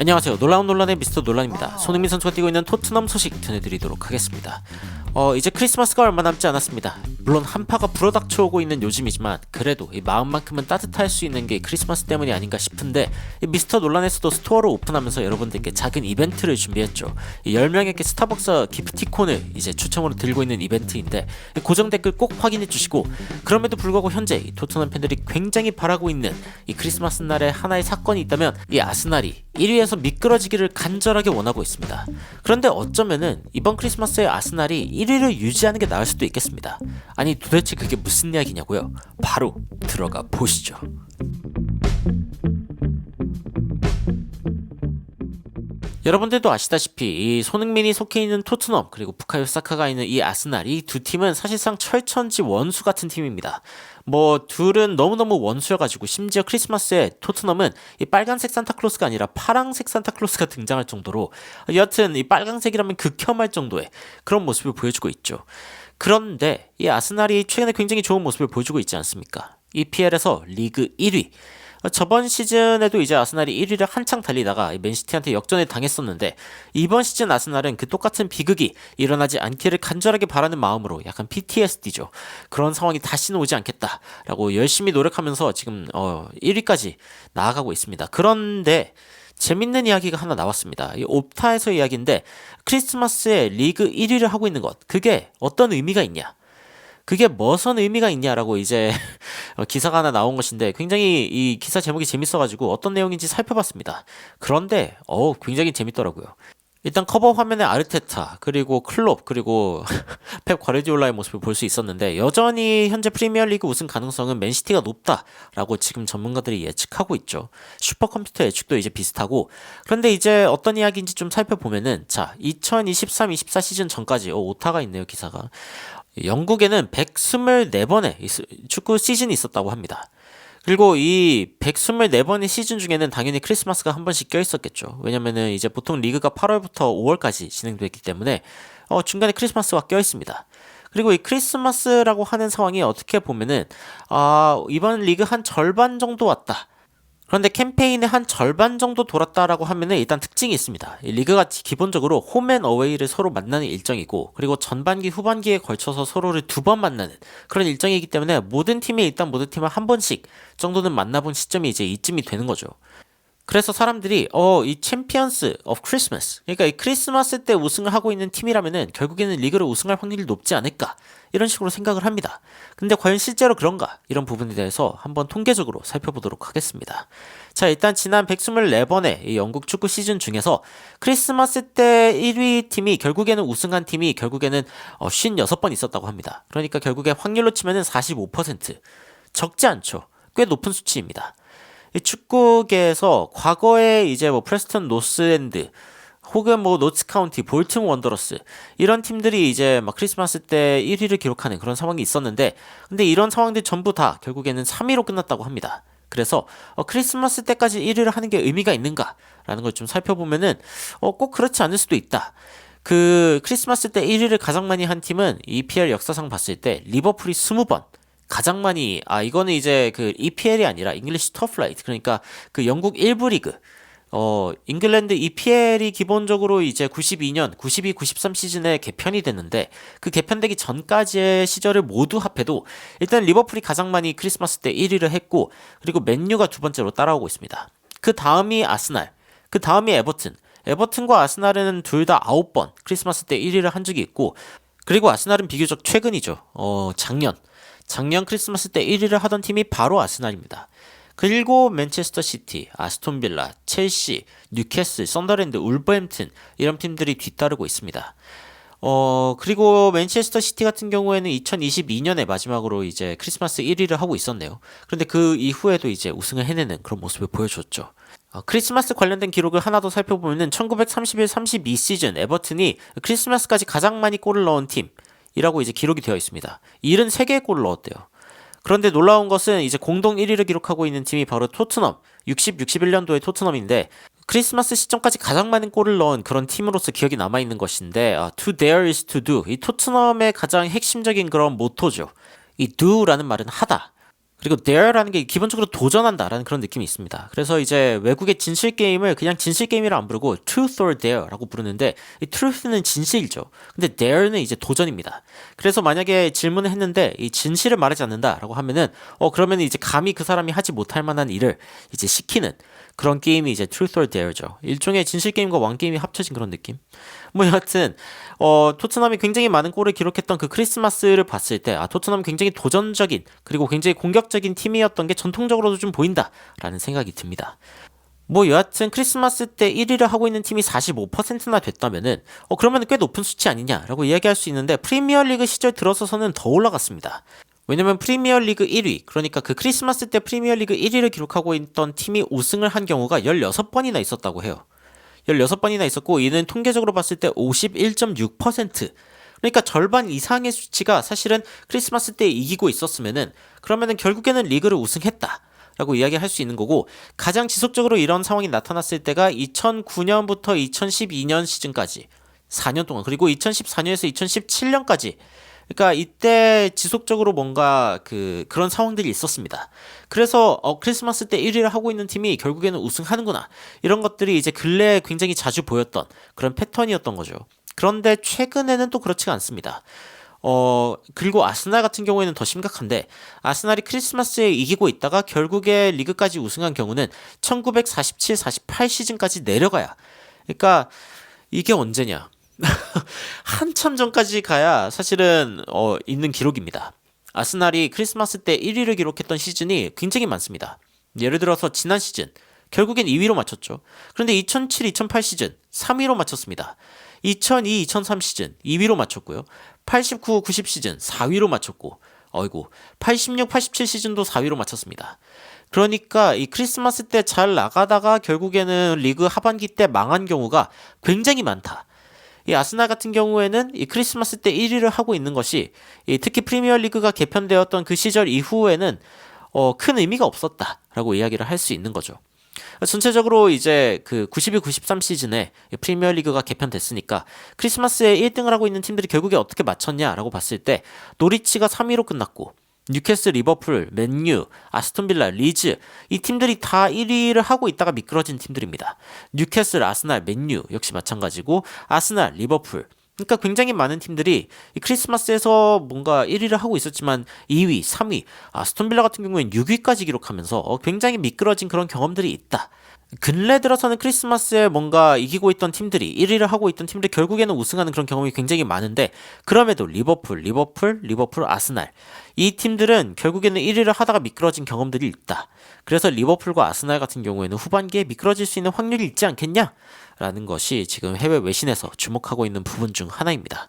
안녕하세요. 놀라운 논란의 미스터 논란입니다. 손흥민 선수가 뛰고 있는 토트넘 소식 전해드리도록 하겠습니다. 어, 이제 크리스마스가 얼마 남지 않았습니다. 물론 한파가 불어닥쳐오고 있는 요즘이지만 그래도 이 마음만큼은 따뜻할 수 있는 게 크리스마스 때문이 아닌가 싶은데 이 미스터 논란에서도 스토어를 오픈하면서 여러분들께 작은 이벤트를 준비했죠. 이 10명에게 스타벅스 기프티콘을 이제 추첨으로 들고 있는 이벤트인데 이 고정 댓글 꼭 확인해 주시고 그럼에도 불구하고 현재 이 토트넘 팬들이 굉장히 바라고 있는 이 크리스마스 날에 하나의 사건이 있다면 이 아스날이 1위에서 미끄러지기를 간절하게 원하고 있습니다. 그런데 어쩌면은 이번 크리스마스에 아스날이 1위를 유지하는 게 나을 수도 있겠습니다. 아니 도대체 그게 무슨 이야기냐고요? 바로 들어가 보시죠. 여러분들도 아시다시피 이 손흥민이 속해 있는 토트넘 그리고 부카요 사카가 있는 이 아스날 이 두 팀은 사실상 철천지 원수 같은 팀입니다. 뭐 둘은 너무너무 원수여가지고 심지어 크리스마스에 토트넘은 이 빨간색 산타클로스가 아니라 파랑색 산타클로스가 등장할 정도로 여하튼 이 빨간색이라면 극혐할 정도의 그런 모습을 보여주고 있죠. 그런데 이 아스날이 최근에 굉장히 좋은 모습을 보여주고 있지 않습니까? EPL에서 리그 1위 저번 시즌에도 이제 아스날이 1위를 한창 달리다가 맨시티한테 역전을 당했었는데 이번 시즌 아스날은 그 똑같은 비극이 일어나지 않기를 간절하게 바라는 마음으로 약간 PTSD죠. 그런 상황이 다시는 오지 않겠다라고 열심히 노력하면서 지금 어 1위까지 나아가고 있습니다. 그런데 재밌는 이야기가 하나 나왔습니다. 이 옵타에서 이야기인데 크리스마스에 리그 1위를 하고 있는 것 그게 어떤 의미가 있냐? 그게 무슨 의미가 있냐라고 이제 어, 기사가 하나 나온 것인데 굉장히 이 기사 제목이 재밌어가지고 어떤 내용인지 살펴봤습니다. 그런데 어 굉장히 재밌더라고요. 일단 커버 화면에 아르테타 그리고 클롭 그리고 펩 과르디올라의 모습을 볼 수 있었는데 여전히 현재 프리미어리그 우승 가능성은 맨시티가 높다라고 지금 전문가들이 예측하고 있죠. 슈퍼컴퓨터 예측도 이제 비슷하고 그런데 이제 어떤 이야기인지 좀 살펴보면은 자 2023-24 시즌 전까지 어, 오타가 있네요 기사가 영국에는 124번의 축구 시즌이 있었다고 합니다. 그리고 이 124번의 시즌 중에는 당연히 크리스마스가 한 번씩 껴 있었겠죠. 왜냐면은 이제 보통 리그가 8월부터 5월까지 진행됐기 때문에 어, 중간에 크리스마스가 껴 있습니다. 그리고 이 크리스마스라고 하는 상황이 어떻게 보면은 아, 이번 리그 한 절반 정도 왔다. 그런데 캠페인의 한 절반 정도 돌았다라고 하면은 일단 특징이 있습니다. 이 리그가 기본적으로 홈앤 어웨이를 서로 만나는 일정이고 그리고 전반기 후반기에 걸쳐서 서로를 두 번 만나는 그런 일정이기 때문에 모든 팀이 일단 모든 팀을 한 번씩 정도는 만나본 시점이 이제 이쯤이 되는 거죠. 그래서 사람들이 어 이 챔피언스 오브 크리스마스 그러니까 이 크리스마스 때 우승을 하고 있는 팀이라면은 결국에는 리그를 우승할 확률이 높지 않을까 이런 식으로 생각을 합니다. 근데 과연 실제로 그런가 이런 부분에 대해서 한번 통계적으로 살펴보도록 하겠습니다. 자 일단 지난 124번의 이 영국 축구 시즌 중에서 크리스마스 때 1위 팀이 결국에는 우승한 팀이 결국에는 어, 56번 있었다고 합니다. 그러니까 결국에 확률로 치면은 45% 적지 않죠. 꽤 높은 수치입니다. 이 축구계에서 과거에 이제 뭐 프레스턴 노스엔드 혹은 뭐 노츠 카운티, 볼튼 원더러스 이런 팀들이 이제 막 크리스마스 때 1위를 기록하는 그런 상황이 있었는데 근데 이런 상황들 전부 다 결국에는 3위로 끝났다고 합니다. 그래서 어, 크리스마스 때까지 1위를 하는 게 의미가 있는가라는 걸 좀 살펴보면은 어, 꼭 그렇지 않을 수도 있다. 그 크리스마스 때 1위를 가장 많이 한 팀은 EPL 역사상 봤을 때 리버풀이 20번, 가장 많이 아 이거는 이제 그 EPL이 아니라 잉글리시 터플라이트 그러니까 그 영국 1부 리그 어 잉글랜드 EPL이 기본적으로 이제 92년 92 93 시즌에 개편이 됐는데 그 개편되기 전까지의 시절을 모두 합해도 일단 리버풀이 가장 많이 크리스마스 때 1위를 했고 그리고 맨유가 두 번째로 따라오고 있습니다. 그 다음이 아스날 그 다음이 에버튼 에버튼과 아스날은 둘 다 9번 크리스마스 때 1위를 한 적이 있고 그리고 아스날은 비교적 최근이죠. 어 작년 작년 크리스마스 때 1위를 하던 팀이 바로 아스날입니다. 그리고 맨체스터 시티, 아스톤 빌라, 첼시, 뉴캐슬, 썬더랜드, 울버햄튼 이런 팀들이 뒤따르고 있습니다. 어, 그리고 맨체스터 시티 같은 경우에는 2022년에 마지막으로 이제 크리스마스 1위를 하고 있었네요. 그런데 그 이후에도 이제 우승을 해내는 그런 모습을 보여줬죠. 어, 크리스마스 관련된 기록을 하나 더 살펴보면은 1931-32 시즌 에버튼이 크리스마스까지 가장 많이 골을 넣은 팀, 이라고 이제 기록이 되어 있습니다. 73개의 골을 넣었대요. 그런데 놀라운 것은 이제 공동 1위를 기록하고 있는 팀이 바로 토트넘, 60, 61년도의 토트넘인데 크리스마스 시점까지 가장 많은 골을 넣은 그런 팀으로서 기억이 남아 있는 것인데 아, to dare is to do 이 토트넘의 가장 핵심적인 그런 모토죠. 이 do라는 말은 하다. 그리고 dare라는 게 기본적으로 도전한다라는 그런 느낌이 있습니다. 그래서 이제 외국의 진실 게임을 그냥 진실 게임이라 안 부르고 truth or dare라고 부르는데 이 truth는 진실이죠. 근데 dare는 이제 도전입니다. 그래서 만약에 질문을 했는데 이 진실을 말하지 않는다라고 하면은 어 그러면 이제 감히 그 사람이 하지 못할 만한 일을 이제 시키는 그런 게임이 이제 truth or dare죠. 일종의 진실 게임과 왕 게임이 합쳐진 그런 느낌. 뭐 여하튼 어 토트넘이 굉장히 많은 골을 기록했던 그 크리스마스를 봤을 때 아 토트넘 굉장히 도전적인 그리고 굉장히 공격적인 팀이었던 게 전통적으로도 좀 보인다라는 생각이 듭니다. 뭐 여하튼 크리스마스 때 1위를 하고 있는 팀이 45%나 됐다면은 어 그러면 꽤 높은 수치 아니냐라고 이야기할 수 있는데 프리미어리그 시절 들어서서는 더 올라갔습니다. 왜냐면 프리미어리그 1위, 그러니까 그 크리스마스 때 프리미어리그 1위를 기록하고 있던 팀이 우승을 한 경우가 16번이나 있었다고 해요. 16번이나 있었고 이는 통계적으로 봤을 때 51.6%. 그러니까 절반 이상의 수치가 사실은 크리스마스 때 이기고 있었으면은 그러면은 결국에는 리그를 우승했다. 라고 이야기할 수 있는 거고 가장 지속적으로 이런 상황이 나타났을 때가 2009년부터 2012년 시즌까지 4년 동안 그리고 2014년에서 2017년까지 그러니까 이때 지속적으로 뭔가 그 그런 상황들이 있었습니다. 그래서 어 크리스마스 때 1위를 하고 있는 팀이 결국에는 우승하는구나. 이런 것들이 이제 근래에 굉장히 자주 보였던 그런 패턴이었던 거죠. 그런데 최근에는 또 그렇지가 않습니다. 어, 그리고 아스날 같은 경우에는 더 심각한데, 아스날이 크리스마스에 이기고 있다가 결국에 리그까지 우승한 경우는 1947, 48 시즌까지 내려가야. 그러니까 이게 언제냐? 한참 전까지 가야 사실은 어, 있는 기록입니다. 아스날이 크리스마스 때 1위를 기록했던 시즌이 굉장히 많습니다. 예를 들어서 지난 시즌 결국엔 2위로 맞췄죠. 그런데 2007, 2008 시즌 3위로 맞췄습니다. 2002, 2003 시즌 2위로 맞췄고요. 89, 90 시즌 4위로 맞췄고 어이구 86, 87 시즌도 4위로 맞췄습니다. 그러니까 이 크리스마스 때 잘 나가다가 결국에는 리그 하반기 때 망한 경우가 굉장히 많다. 이 아스날 같은 경우에는 이 크리스마스 때 1위를 하고 있는 것이 특히 프리미어 리그가 개편되었던 그 시절 이후에는 어, 큰 의미가 없었다라고 이야기를 할 수 있는 거죠. 전체적으로 이제 그 92, 93 시즌에 프리미어 리그가 개편됐으니까 크리스마스에 1등을 하고 있는 팀들이 결국에 어떻게 맞췄냐라고 봤을 때 노리치가 3위로 끝났고 뉴캐슬, 리버풀, 맨유, 아스톤빌라, 리즈 이 팀들이 다 1위를 하고 있다가 미끄러진 팀들입니다. 뉴캐슬, 아스날, 맨유 역시 마찬가지고 아스날, 리버풀 그러니까 굉장히 많은 팀들이 크리스마스에서 뭔가 1위를 하고 있었지만 2위, 3위, 아스톤빌라 같은 경우에는 6위까지 기록하면서 어, 굉장히 미끄러진 그런 경험들이 있다. 근래 들어서는 크리스마스에 뭔가 이기고 있던 팀들이 1위를 하고 있던 팀들이 결국에는 우승하는 그런 경험이 굉장히 많은데 그럼에도 리버풀, 리버풀, 리버풀, 아스날 이 팀들은 결국에는 1위를 하다가 미끄러진 경험들이 있다. 그래서 리버풀과 아스날 같은 경우에는 후반기에 미끄러질 수 있는 확률이 있지 않겠냐? 라는 것이 지금 해외 외신에서 주목하고 있는 부분 중 하나입니다.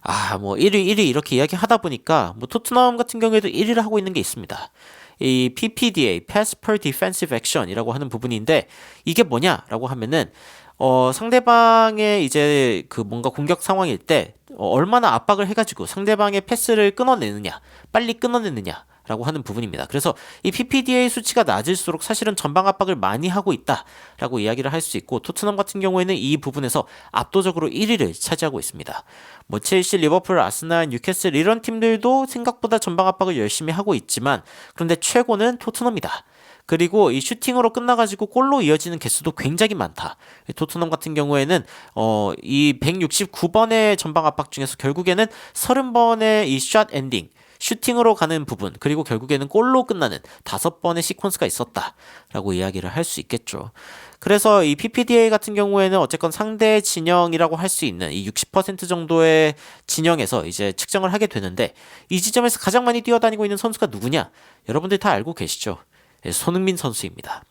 아, 뭐 1위, 1위 이렇게 이야기 하다 보니까 뭐 토트넘 같은 경우에도 1위를 하고 있는 게 있습니다. 이 PPDA, Pass Per Defensive Action이라고 하는 부분인데 이게 뭐냐라고 하면은 어, 상대방의 이제 그 뭔가 공격 상황일 때 어, 얼마나 압박을 해가지고 상대방의 패스를 끊어내느냐, 빨리 끊어내느냐, 라고 하는 부분입니다. 그래서 이 PPDA 수치가 낮을수록 사실은 전방 압박을 많이 하고 있다 라고 이야기를 할 수 있고 토트넘 같은 경우에는 이 부분에서 압도적으로 1위를 차지하고 있습니다. 뭐 첼시, 리버풀, 아스날, 뉴캐슬 이런 팀들도 생각보다 전방 압박을 열심히 하고 있지만 그런데 최고는 토트넘이다. 그리고 이 슈팅으로 끝나가지고 골로 이어지는 개수도 굉장히 많다. 토트넘 같은 경우에는 어, 이 169번의 전방 압박 중에서 결국에는 30번의 이 샷 엔딩 슈팅으로 가는 부분 그리고 결국에는 골로 끝나는 다섯 번의 시퀀스가 있었다라고 이야기를 할 수 있겠죠. 그래서 이 PPDA 같은 경우에는 어쨌건 상대 진영이라고 할 수 있는 이 60% 정도의 진영에서 이제 측정을 하게 되는데 이 지점에서 가장 많이 뛰어다니고 있는 선수가 누구냐? 여러분들 다 알고 계시죠? 예, 손흥민 선수입니다.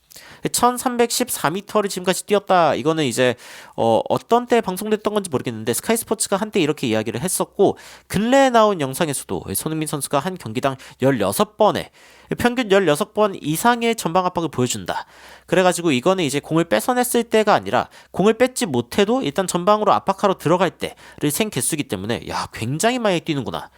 1314m를 지금까지 뛰었다. 이거는 이제 어, 어떤 때 방송됐던 건지 모르겠는데 스카이 스포츠가 한때 이렇게 이야기를 했었고 근래에 나온 영상에서도 손흥민 선수가 한 경기당 16번에 평균 16번 이상의 전방 압박을 보여준다. 그래가지고 이거는 이제 공을 뺏어냈을 때가 아니라 공을 뺏지 못해도 일단 전방으로 압박하러 들어갈 때를 생 개수기 때문에 야 굉장히 많이 뛰는구나.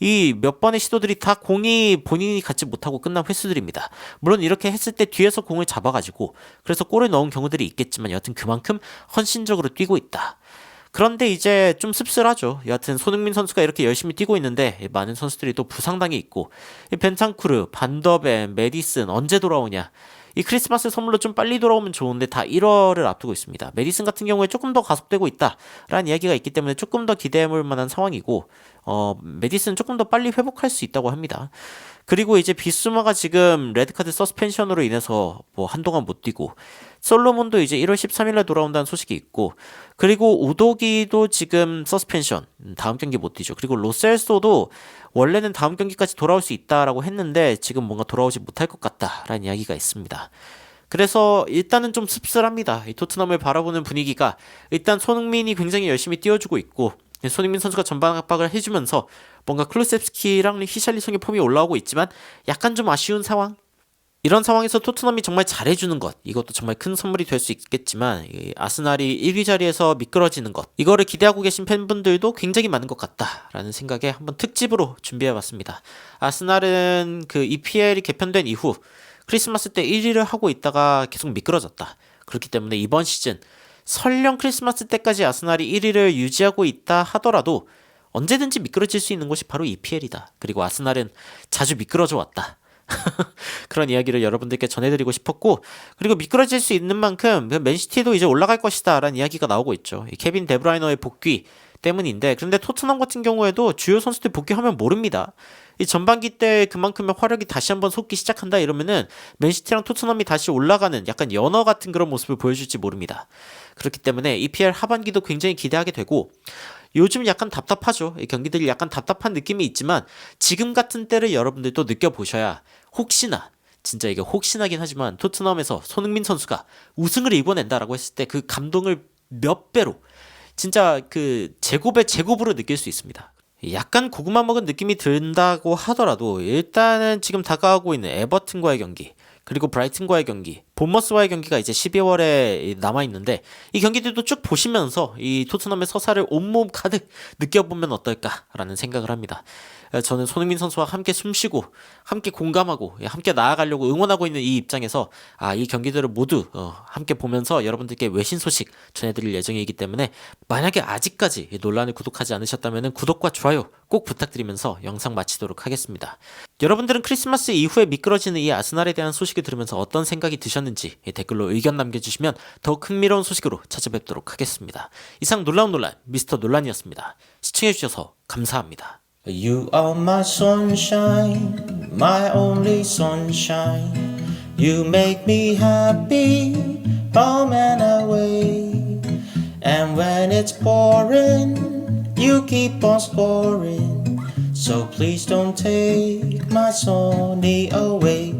이 몇 번의 시도들이 다 공이 본인이 갖지 못하고 끝난 횟수들입니다. 물론 이렇게 했을 때 뒤에서 공을 잡아가지고 그래서 골을 넣은 경우들이 있겠지만 여튼 그만큼 헌신적으로 뛰고 있다. 그런데 이제 좀 씁쓸하죠. 여하튼 손흥민 선수가 이렇게 열심히 뛰고 있는데 많은 선수들이 또 부상당해 있고 이 벤탄쿠르, 반더벤, 메디슨 언제 돌아오냐. 이 크리스마스 선물로 좀 빨리 돌아오면 좋은데 다 1월을 앞두고 있습니다. 메디슨 같은 경우에 조금 더 가속되고 있다라는 이야기가 있기 때문에 조금 더 기대해볼 만한 상황이고 어 메디슨 조금 더 빨리 회복할 수 있다고 합니다. 그리고 이제 비스마가 지금 레드카드 서스펜션으로 인해서 뭐 한동안 못 뛰고 솔로몬도 이제 1월 13일에 돌아온다는 소식이 있고 그리고 우도기도 지금 서스펜션 음, 다음 경기 못 뛰죠. 그리고 로셀소도 원래는 다음 경기까지 돌아올 수 있다라고 했는데 지금 뭔가 돌아오지 못할 것 같다라는 이야기가 있습니다. 그래서 일단은 좀 씁쓸합니다. 이 토트넘을 바라보는 분위기가 일단 손흥민이 굉장히 열심히 뛰어주고 있고 손흥민 선수가 전방 압박을 해주면서 뭔가 클루셉스키랑 히샬리송의 폼이 올라오고 있지만 약간 좀 아쉬운 상황. 이런 상황에서 토트넘이 정말 잘해주는 것 이것도 정말 큰 선물이 될 수 있겠지만 이 아스날이 1위 자리에서 미끄러지는 것 이거를 기대하고 계신 팬분들도 굉장히 많은 것 같다라는 생각에 한번 특집으로 준비해봤습니다. 아스날은 그 EPL이 개편된 이후 크리스마스 때 1위를 하고 있다가 계속 미끄러졌다. 그렇기 때문에 이번 시즌 설령 크리스마스 때까지 아스날이 1위를 유지하고 있다 하더라도 언제든지 미끄러질 수 있는 곳이 바로 EPL이다. 그리고 아스날은 자주 미끄러져 왔다. 그런 이야기를 여러분들께 전해드리고 싶었고 그리고 미끄러질 수 있는 만큼 그 맨시티도 이제 올라갈 것이다 라는 이야기가 나오고 있죠. 이 케빈 데브라이너의 복귀 때문인데 그런데 토트넘 같은 경우에도 주요 선수들 복귀하면 모릅니다. 이 전반기 때 그만큼의 화력이 다시 한번 솟기 시작한다 이러면은 맨시티랑 토트넘이 다시 올라가는 약간 연어 같은 그런 모습을 보여줄지 모릅니다. 그렇기 때문에 EPL 하반기도 굉장히 기대하게 되고 요즘 약간 답답하죠. 이 경기들이 약간 답답한 느낌이 있지만 지금 같은 때를 여러분들도 느껴보셔야 혹시나 진짜 이게 혹시나긴 하지만 토트넘에서 손흥민 선수가 우승을 이겨낸다라고 했을 때 그 감동을 몇 배로 진짜 그 제곱의 제곱으로 느낄 수 있습니다. 약간 고구마 먹은 느낌이 든다고 하더라도 일단은 지금 다가오고 있는 에버튼과의 경기 그리고 브라이튼과의 경기, 본머스와의 경기가 이제 12월에 남아 있는데 이 경기들도 쭉 보시면서 이 토트넘의 서사를 온몸 가득 느껴보면 어떨까라는 생각을 합니다. 저는 손흥민 선수와 함께 숨쉬고 함께 공감하고 함께 나아가려고 응원하고 있는 이 입장에서 아 이 경기들을 모두 어, 함께 보면서 여러분들께 외신 소식 전해드릴 예정이기 때문에 만약에 아직까지 논란을 구독하지 않으셨다면 구독과 좋아요 꼭 부탁드리면서 영상 마치도록 하겠습니다. 여러분들은 크리스마스 이후에 미끄러지는 이 아스날에 대한 소식을 들으면서 어떤 생각이 드셨는지 댓글로 의견 남겨주시면 더욱 흥미로운 소식으로 찾아뵙도록 하겠습니다. 이상 놀라운 논란 미스터 논란이었습니다. 시청해주셔서 감사합니다. You are my sunshine, my only sunshine. You make me happy, home and away. And when it's pouring, you keep on scoring. So please don't take my Sony away.